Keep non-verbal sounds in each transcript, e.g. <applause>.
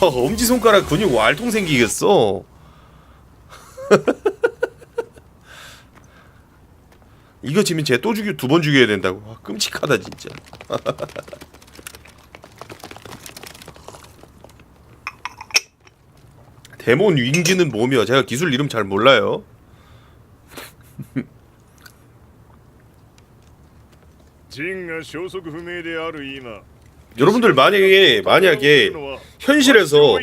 엄지손가락 <laughs> 근육 왈통 생기겠어. <laughs> 이거 지면 쟤 또 죽여 두 번 죽여야 된다고. 아, 끔찍하다 진짜. <laughs> 데몬 윙기는 뭐며 제가 기술 이름 잘 몰라요. ジンが消息不明である今 여러분들 만약에 만약에 현실에서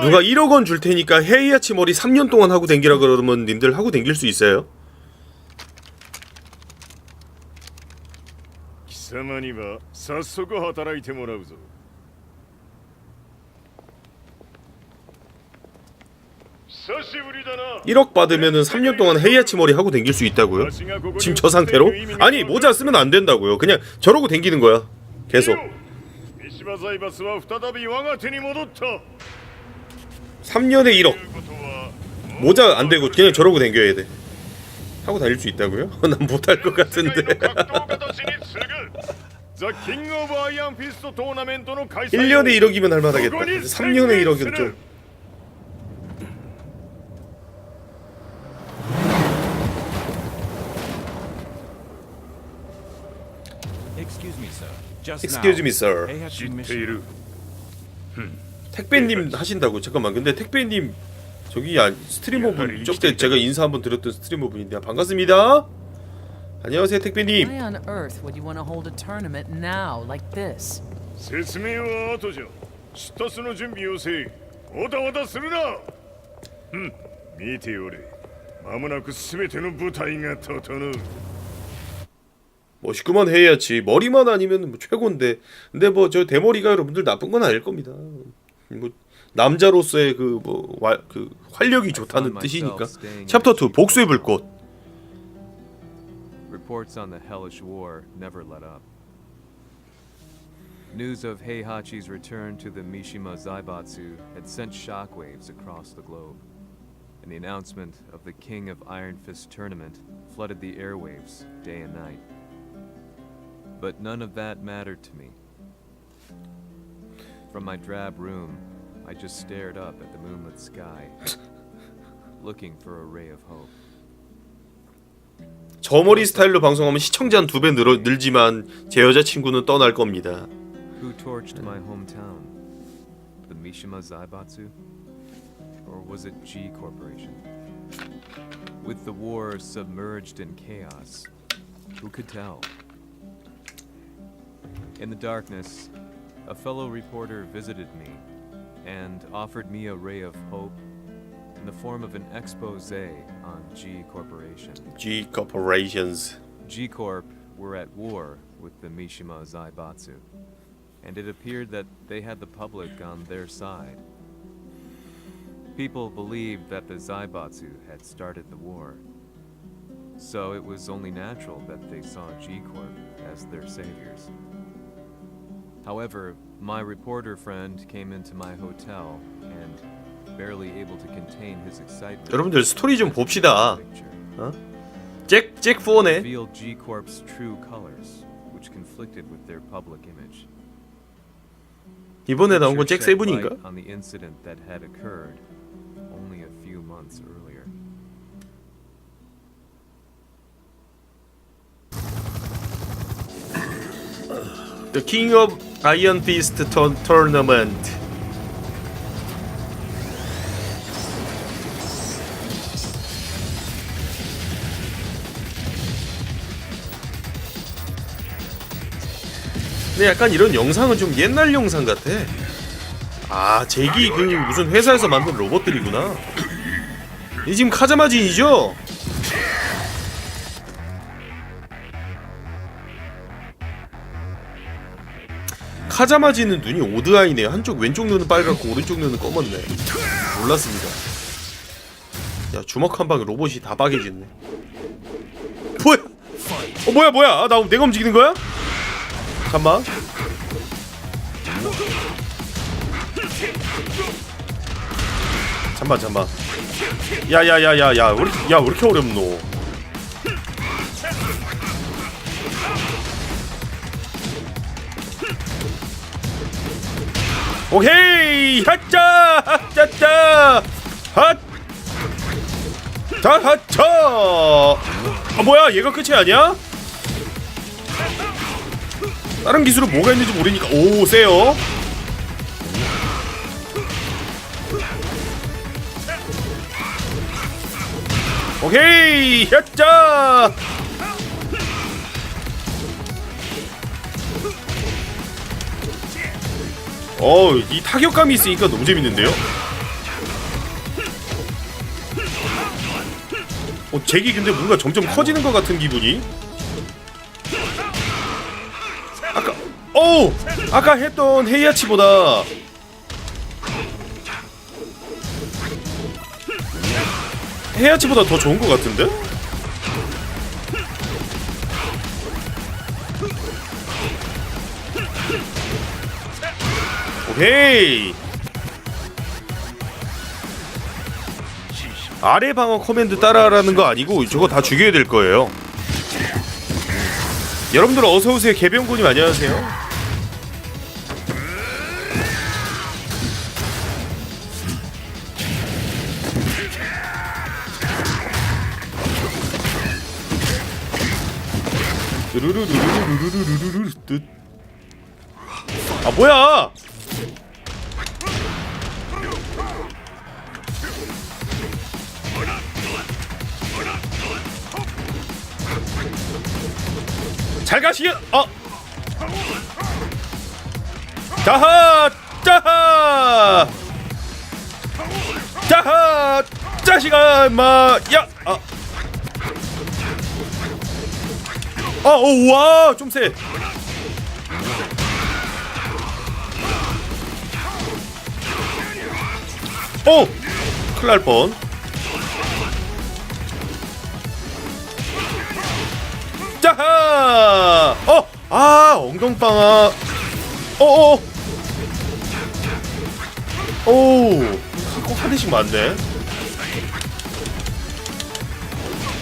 누가 1억 원 줄 테니까 헤이아치 머리 3년 동안 하고 댕기라 그러면 님들 하고 댕길 수 있어요? 1억 받으면 3년 동안 헤이아치 머리 하고 댕길 수 있다고요? 지금 저 상태로? 아니 모자 쓰면 안 된다고요. 그냥 저러고 댕기는 거야. 계속. 三島財閥は再び我が手に戻った 3년에 1억. ということは 모자 안 되고 그냥 저러고 댕겨야 돼. 하고 다닐 수 있다고요? 난 못할 것 世界 같은데. の格闘家たちに次ぐザ・キング・オブ・アイアンフィストトーナメントの開催 1년에 1억이면 할 만하겠다. 3년에 1억은 좀. Excuse now, me, sir. they have 知 some って mission- いる 택배님 하신다고 잠깐만. 근데 택배님 저기 아, 스트리머분 저때 제가 인사 한번 드렸던 스트리머분인데 아, 반갑습니다. 안녕하세요 택배님. Why on earth would you want to hold a tournament now, like this? 説明は後じゃ出立の準備をせいおたおたするなうん見ておれ間もなく全ての部隊が整う 멋있구만 해야지. 머리만 아니면 뭐 최고인데. 근데 뭐 저 대머리가 여러분들 나쁜 건 아닐 겁니다. 뭐 남자로서의 그뭐 그 활력이 좋다는 뜻이니까. 챕터 2 복수의 불꽃. Reports on the hellish war never let up. News of Heihachi's return to the Mishima Zaibatsu had sent shockwaves across the globe, and the announcement of the King of Iron Fist tournament flooded the airwaves day and night. But none of that mattered to me. From my drab room, I just stared up at the moonlit sky, <laughs> looking for a ray of hope. 저 머리 스타일로 방송하면 시청자 한 두 배 늘어 늘지만 제 여자친구는 떠날 겁니다. Who torched my hometown? The Mishima Zaibatsu? Or was it G Corporation? With the war submerged in chaos, who could tell? In the darkness, a fellow reporter visited me and offered me a ray of hope in the form of an expose on G Corporation. G Corporations. G Corp were at war with the Mishima Zaibatsu, and it appeared that they had the public on their side. People believed that the Zaibatsu had started the war, so it was only natural that they saw G Corp as their saviors. However, my reporter friend came into my hotel and, barely able to contain his excitement, 여러분들 스토리 좀 봅시다. picture. 잭, 잭 포네. revealed G Corp's true colors, which conflicted with their public image. 이번에 나온 건 Picture 잭 shed 세븐인가? light On the incident that had occurred only a few months earlier. The King of Iron Fist Tour- Tournament. 근데 약간 이런 영상은 좀 옛날 영상 같아. 아, 제기 그 무슨 회사에서 만든 로봇들이구나. 이 지금 카자마진이죠? 카자마지는 눈이 오드아이네. 한쪽 왼쪽 눈은 빨갛고 오른쪽 눈은 검었네. 몰랐습니다. 야 주먹 한 방에 로봇이 다 빠개졌네. 뭐야? 어 뭐야 뭐야? 아, 나 내가 움직이는 거야? 잠만. 잠만 잠만. 야야 야 야 야 왜 이렇게 야 왜 이렇게 어렵노? 오케이! 하짜! 하짜짜! 핫! 다하차! 아 뭐야? 얘가 끝이 아니야? 다른 기술은 뭐가 있는지 모르니까. 오 세요. 오케이! 야짜 어 이 타격감이 있으니까 너무 재밌는데요? 어 잭이 근데 뭔가 점점 커지는 것 같은 기분이? 아까 오 아까 했던 헤이아치보다. 헤이아치보다 더 좋은 것 같은데? 오케이. 아래 방어 커맨드 따라하라는 거 아니고 저거 다 죽여야 될 거예요. 여러분들 어서오세요. 개병군님 안녕하세요. 아 뭐야 잘 가시게 어 자하 자하 자하 자식아 마 야 아. 아, 오, 와, 좀 세. 오, 큰일 날 뻔. 자하! 어, 아, 엉덩방아. 어, 어. 오, 꼭한 대씩 맞네.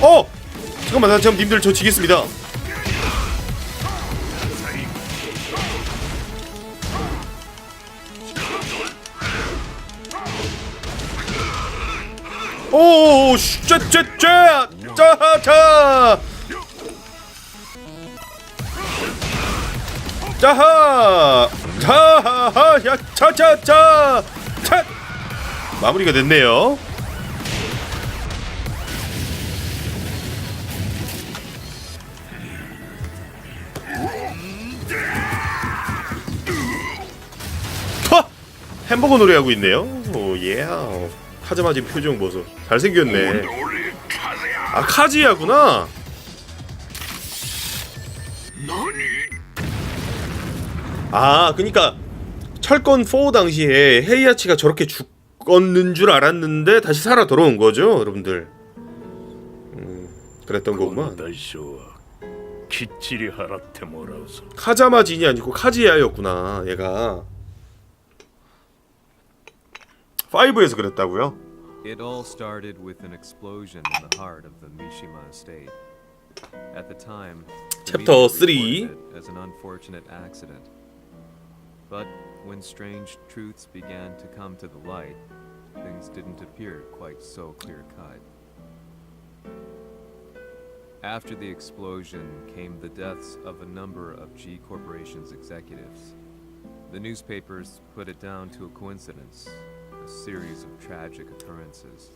어, 잠깐만, 나 지금 님들 저 지겠습니다. 오, 쨘쨘쨘, 짜자, 자하, 자하, 야, 차차차, 차. 마무리가 됐네요. 하! 햄버거 노래하고 있네요. 오, 예. 하자마자 표정 보소. 잘생겼네. 아, 카지야구나. 아, 그니까 철권 4 당시에 헤이아치가 저렇게 죽었는 줄 알았는데 다시 살아 돌아온 거죠, 여러분들. 음, 그랬던 거구만. 大将はきっちり払ってもらうぞ 카자마진이 아니고 카지야였구나, 얘가. 5에서 그랬다고요? It all started with an explosion in the heart of the Mishima estate. At the time, the Chapter media three. reported it as an unfortunate accident. But when strange truths began to come to the light, things didn't appear quite so clear cut. After the explosion came the deaths of a number of G Corporation's executives. The newspapers put it down to a coincidence, a series of tragic occurrences.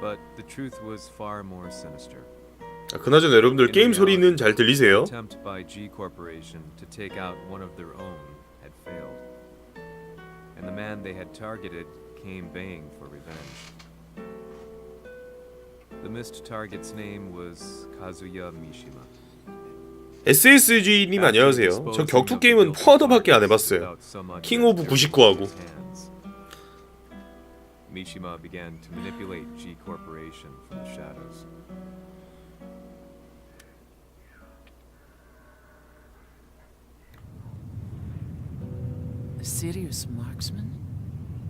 But the truth was far more sinister. 아, 그나저나 여러분들 게임 소리는 잘 들리세요? SSG님 안녕하세요. 저 격투 게임은 포화더밖에 안 해봤어요. 킹 오브 99하고. Mishima began to manipulate G Corporation from the shadows. A Sirius marksman?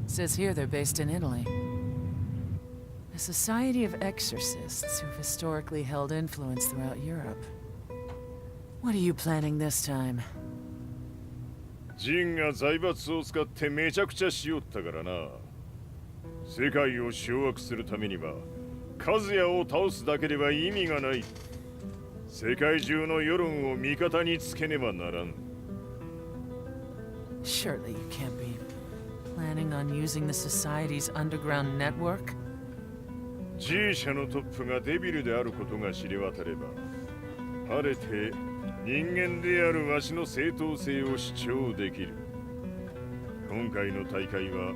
Says here they're based in Italy. A society of exorcists who've historically held influence throughout Europe. What are you planning this time? ジンが財閥を使ってめちゃくちゃしよったからな世界を掌握するためには和也を倒すだけでは意味がない世界中の世論を味方につけねばならん Surely you can't be planning on using the Society's underground network? G 社のトップがデビルであることが知れ渡れば晴れて人間であるわしの正当性を主張できる今回の大会は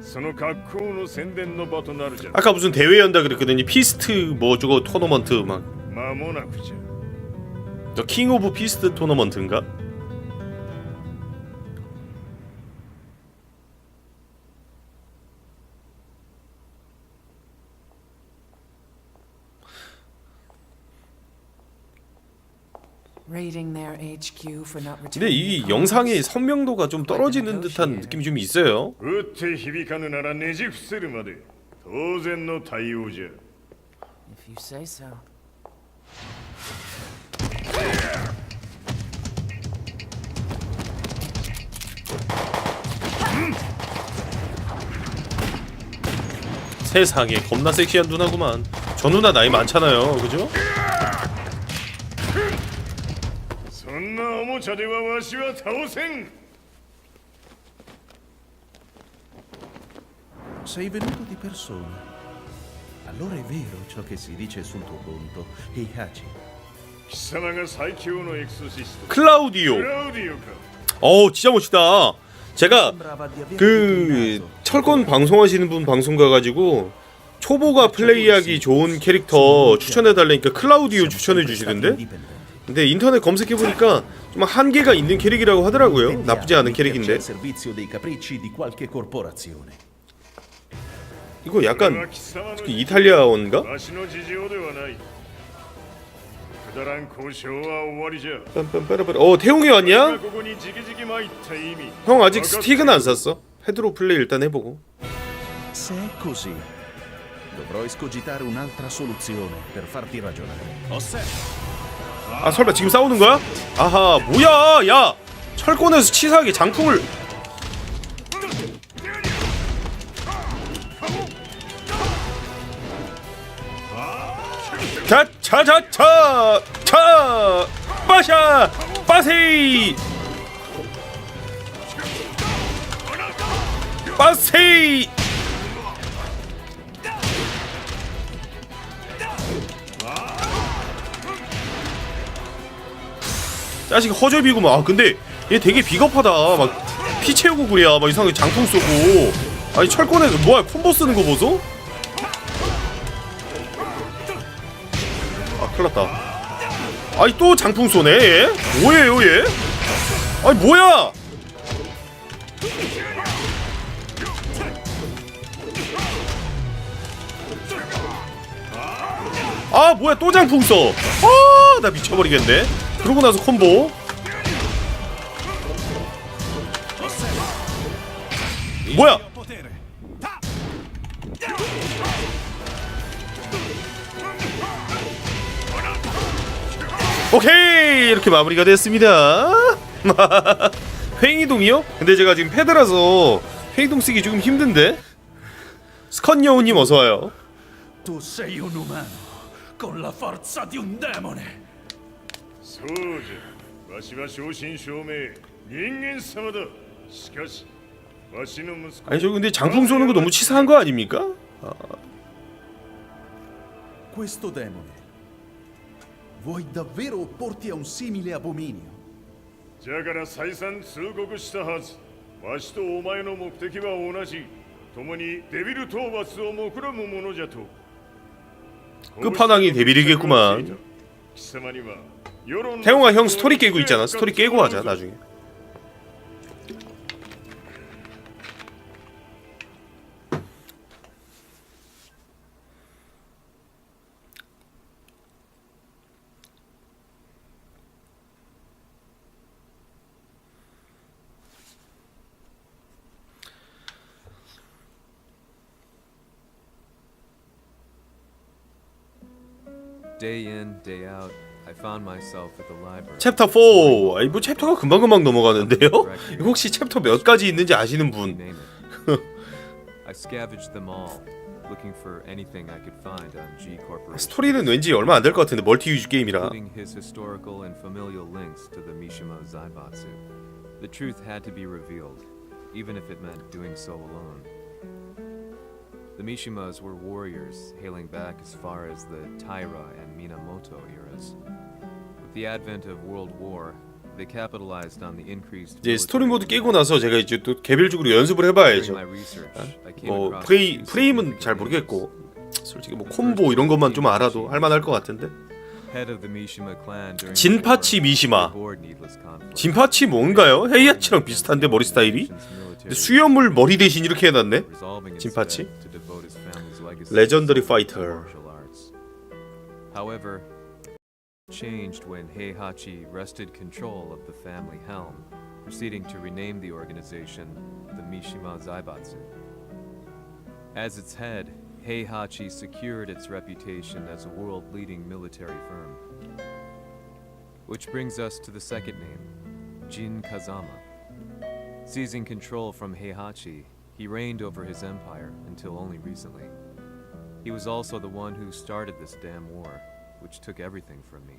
その格好の宣伝の場となるじゃ 아까 무슨 대회 연다 그랬거든요. 피스트 뭐 저거 토너먼트 막. 間もなくじゃ 저킹 오브 피스트 토너먼트인가? 근데 returning 이 their 영상의 comms? 선명도가 좀 떨어지는 듯한 느낌이 좀 있어요. 打って響かぬならねじ伏せるまで当然の対応じゃ If you say so. 세상에 겁나 섹시한 누나구만. 저 누나 나이 많잖아요. 그죠? んなおもちゃではわしは倒せん Sei venuto di persona. Allora è vero ciò che si dice sul tuo conto, Heihachi. 貴様が最強のエクソシスト 클라우디오. クラウディオか 어우 진짜 멋있다. 제가 Sembrava di averti 그 incriminato. 철권 방송하시는 분 방송 가가지고 초보가 플레이하기 좋은 캐릭터 추천해 달라니까 클라우디오 추천해 Sempre stati 주시던데. indipendenti. 근데 인터넷 검색해 보니까 좀 한계가 있는 캐릭이라고 하더라고요. 나쁘지 않은 캐릭인데. 이거 약간 이탈리아원가? 어 태웅이 왔냐? 형 아직 스틱은 안 샀어. 헤드로 플레이 일단 해보고. 아 설마 지금 싸우는 거야? 아하 뭐야 야! 철권에서 치사하게 장풍을. 자자자자 자! 빠샤! 빠세이! 빠세이 자식 허접이구만. 아 근데 얘 되게 비겁하다. 막 피 채우고 그래야 막 이상하게 장풍 쏘고. 아니 철권에서 뭐야 콤보 쓰는 거 보소? 아 큰일났다. 아니 또 장풍 쏘네 얘? 뭐예요 얘? 아니 뭐야? 아 뭐야 또 장풍 써? 아나 미쳐버리겠네. 그러고 나서 콤보. 뭐야? 오케이 이렇게 마무리가 됐습니다. <laughs> 회의동이요? 근데 제가 지금 패드라서 회의동 쓰기 조금 힘든데. 스컨 여우님 어서 와요. そうじゃわしは正真正銘人間様だしかしわしの息子 아니 저 근데 장풍 쏘는 거 너무 치사한 거 아닙니까? Questo demone. Vuoi davvero opporti a un simile abominio? じゃから再三通告したはずわしとお前の目的は同じ共にデビル討伐を目論むものじゃと 끝판왕이 데빌이겠구만. 貴様には世論の 태용아 형 스토리 깨고 있잖아. 스토리 깨고 하자 나중에. Day in, day out, 챕터 4. 아이 뭐 챕터가 금방금방 넘어가는데요? 이거 혹시 챕터 몇 가지 있는지 아시는 분? 스토리는 왠지 얼마 안 될 것 같은데 멀티 유즈 게임이라. including his historical and familial links to the Mishima Zaibatsu. The truth had to be revealed, even if it meant doing so alone. The Mishimas were warriors hailing back as far as the Taira and Minamoto eras. With the advent of World War, they capitalized on the increased 이제 스토리 모드 깨고 나서 제가 이제 또 개별적으로 연습을 해봐야죠. 뭐 프레이 프레임은 잘 모르겠고. 솔직히 뭐 콤보 이런 것만 좀 알아도 할만할 것 같은데. Head of the Mishima clan during the 진파치 미시마. 진파치 뭔가요? 헤이아치랑 비슷한데 머리 스타일이? 수염을 머리 대신 이렇게 해놨네. 진파치? 레전더리 파이터. However, changed when Heihachi wrested control of the family helm, proceeding to rename the organization the Mishima Zaibatsu. As its head, Heihachi secured its reputation as a world-leading military firm. Which brings us to the second name, Jin Kazama. Seizing control from Heihachi, he reigned over his empire until only recently. He was also the one who started this damn war, which took everything from me.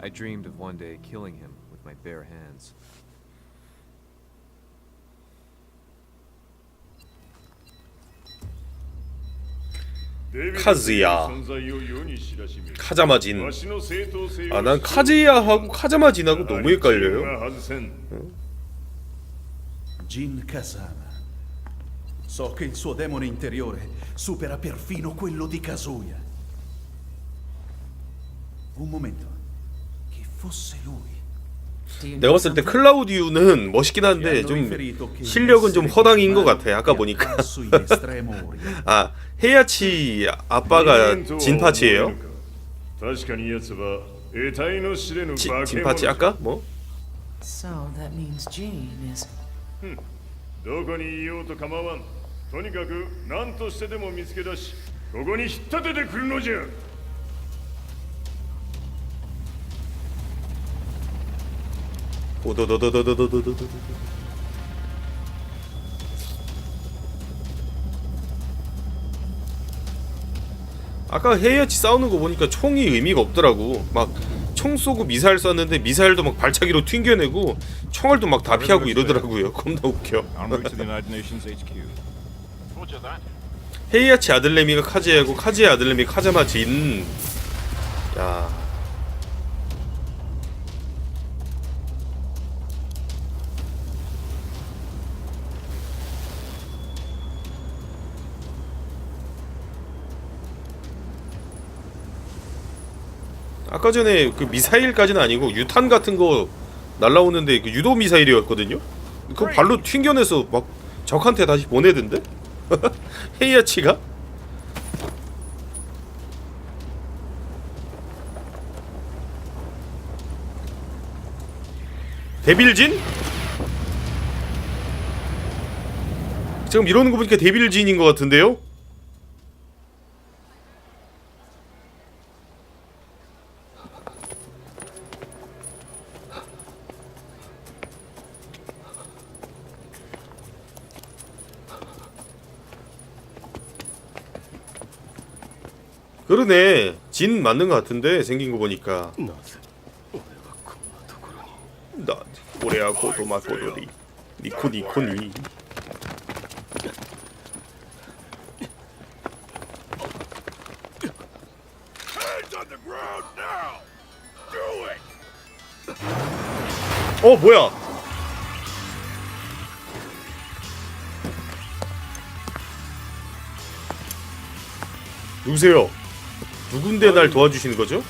I dreamed of one day killing him with my bare hands. 카즈야 카자마진 아 난 카즈야하고 카자마진하고 너무 헷갈려요 응? Jin Kazama. So che il suo demone interiore supera perfino quello di Kazuya. Un momento. Che fosse lui. Do you 내가 know 봤을 때 something? 클라우디우는 멋있긴 한데 좀 실력은 좀 허당인 것 같아. 아까 보니까. in estremo Orient. 아 헤야치 아빠가 人間とは 진파치예요? 思えぬか確かに奴は得体の知れぬ 지, 化け 진파치 物 아까 뭐? So that means Jean is. どこにいようと構わんとにかく何としてでも見つけ出しここに引っ立ててくるのじゃ 오도도도도도도도도도. 아까 헤이아치 싸우는 거 보니까 총이 의미가 없더라고. 막 총 쏘고 미사일 쐈는데 미사일도 막 발차기로 튕겨내고 총알도 막 다 피하고 이러더라고요. <laughs> 겁나 웃겨. 헤이아치 아들내미가 카즈야고 카즈야 아들내미 카자마 진. 야. 아까 전에 그 미사일까지는 아니고 유탄 같은 거 날라오는데 그 유도 미사일이었거든요. 그 발로 튕겨내서 막 적한테 다시 보내던데? <laughs> 헤이아치가? 데빌진? 지금 이러는 거 보니까 데빌진인 것 같은데요? 그러네. 진 맞는 것 같은데 생긴 거 보니까. 나 오레아 고도마 고도리. 니코 니코니. 어 뭐야? 누구세요? 누군데 날 도와주시는 거죠?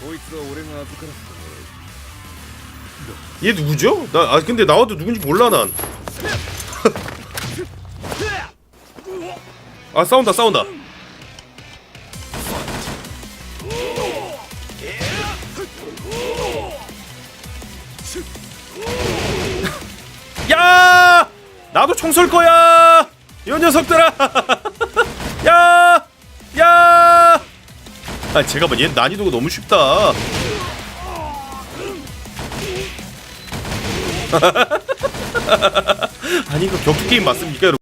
얘 누구죠? 나 아 근데 나와도 누군지 몰라 난. <laughs> 아 싸운다 싸운다. <laughs> 야! 나도 총 쏠 거야! 이 녀석들아! <laughs> 아 제가 봐얘 난이도가 너무 쉽다. <laughs> 아니 이거 격투 게임 맞습니까 여러분?